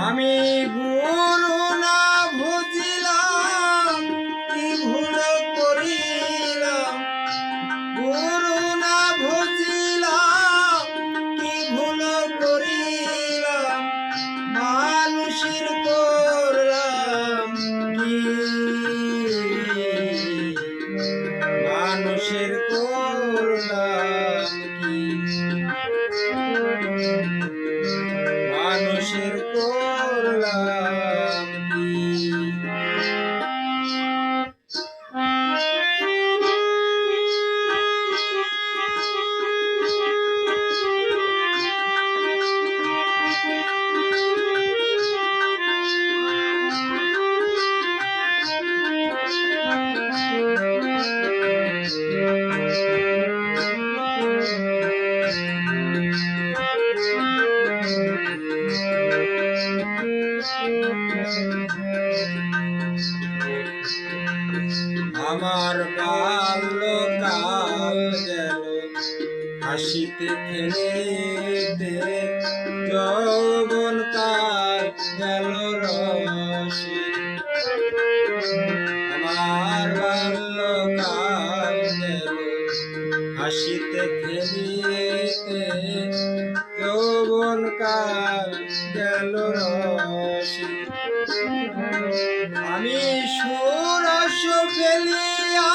আমি না বুঝিলাম, কি ভুল করিলাম? না বুঝিলাম, কি ভুল করিলাম? মানুষের করলাম কি? মানুষের করলাম কি? আমার বাল্যকাল গেল। হাসিতে খেলিতে যৌবন কাল গেল রসে। আমার বাল্যকাল গেল। হাসিতে খেলিতে যৌবন কাল গেল আমি সুরস ফেলিয়া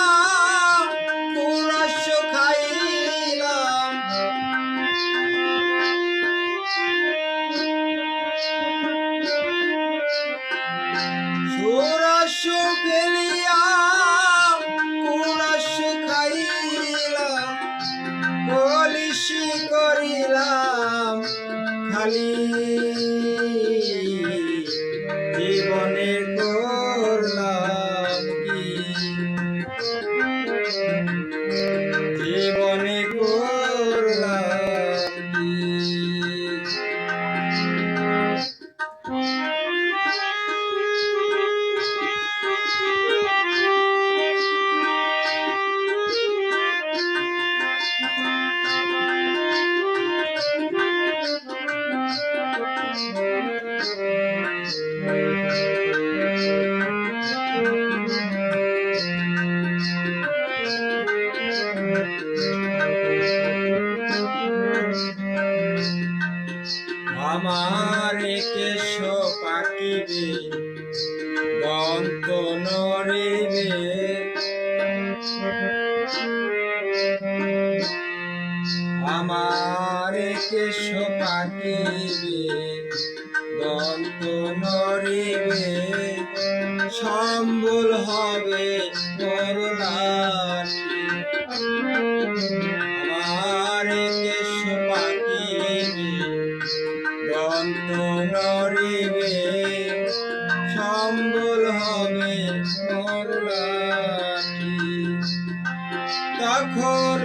পুরস খাইলাম। সুরস I Bye. আমার কেশ পাকিবে দন্ত নড়িবে আমার কেশ দন্ত নড়িবে সম্বল হবে করলাঠি আমার কেশ পাকিবে দন্ত নড়িবে সম্বল হবে করলাঠি তখন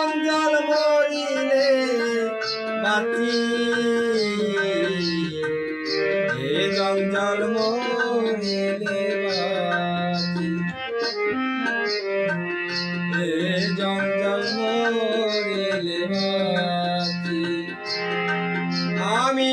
জঞ্জাল মরিলে বাতি হে জঞ্জাল মরিলে বাতি হে জঞ্জাল মরিলে বাতি আমি